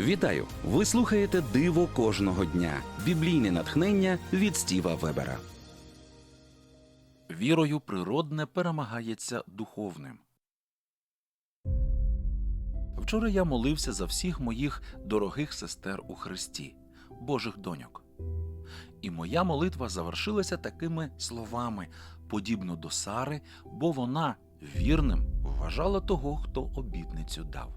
Вітаю! Ви слухаєте Диво кожного дня. Біблійне натхнення від Стіва Вебера. Вірою природне перемагається духовним. Вчора я молився за всіх моїх дорогих сестер у Христі, Божих доньок. І моя молитва завершилася такими словами, подібно до Сари, бо вона вірним вважала того, хто обітницю дав.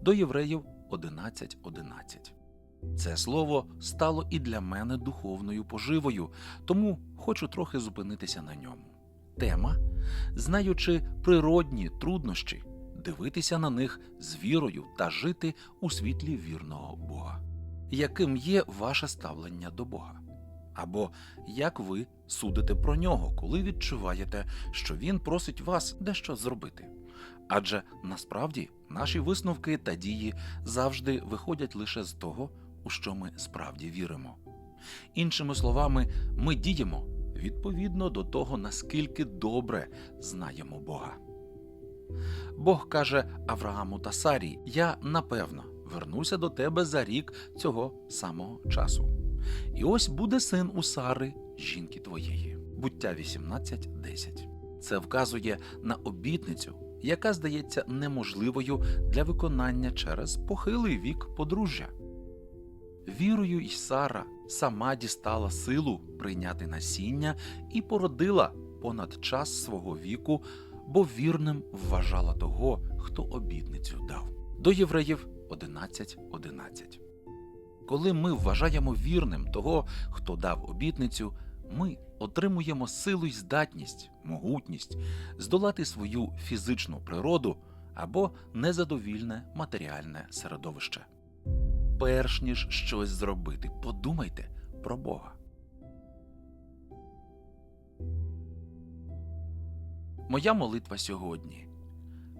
До Євреїв 11.11. Це слово стало і для мене духовною поживою, тому хочу трохи зупинитися на ньому. Тема, знаючи природні труднощі, дивитися на них з вірою та жити у світлі вірного Бога. Яким є ваше ставлення до Бога? Або як ви судите про нього, коли відчуваєте, що він просить вас дещо зробити? Адже насправді наші висновки та дії завжди виходять лише з того, у що ми справді віримо. Іншими словами, ми діємо відповідно до того, наскільки добре знаємо Бога. Бог каже Аврааму та Сарі: Я напевно вернуся до тебе за рік цього самого часу. І ось буде син у Сари, жінки твоєї. Буття 18.10. Це вказує на обітницю, яка здається неможливою для виконання через похилий вік подружжя. Вірою й Сара сама дістала силу прийняти насіння і породила понад час свого віку, бо вірним вважала того, хто обітницю дав. До євреїв 11.11. Коли ми вважаємо вірним того, хто дав обітницю, ми отримуємо силу й здатність, могутність здолати свою фізичну природу або незадовільне матеріальне середовище. Перш ніж щось зробити, подумайте про Бога. Моя молитва сьогодні.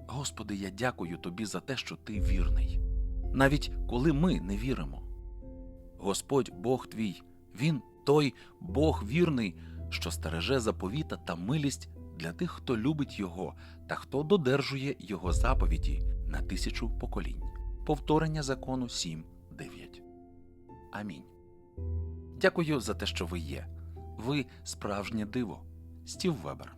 Господи, я дякую Тобі за те, що Ти вірний. Навіть коли ми не віримо. Господь Бог твій, Він той Бог вірний, що стереже заповіта та милість для тих, хто любить Його та хто додержує Його заповіді на тисячу поколінь. Повторення закону 7, 9. Амінь. Дякую за те, що ви є. Ви справжнє диво. Стів Вебер.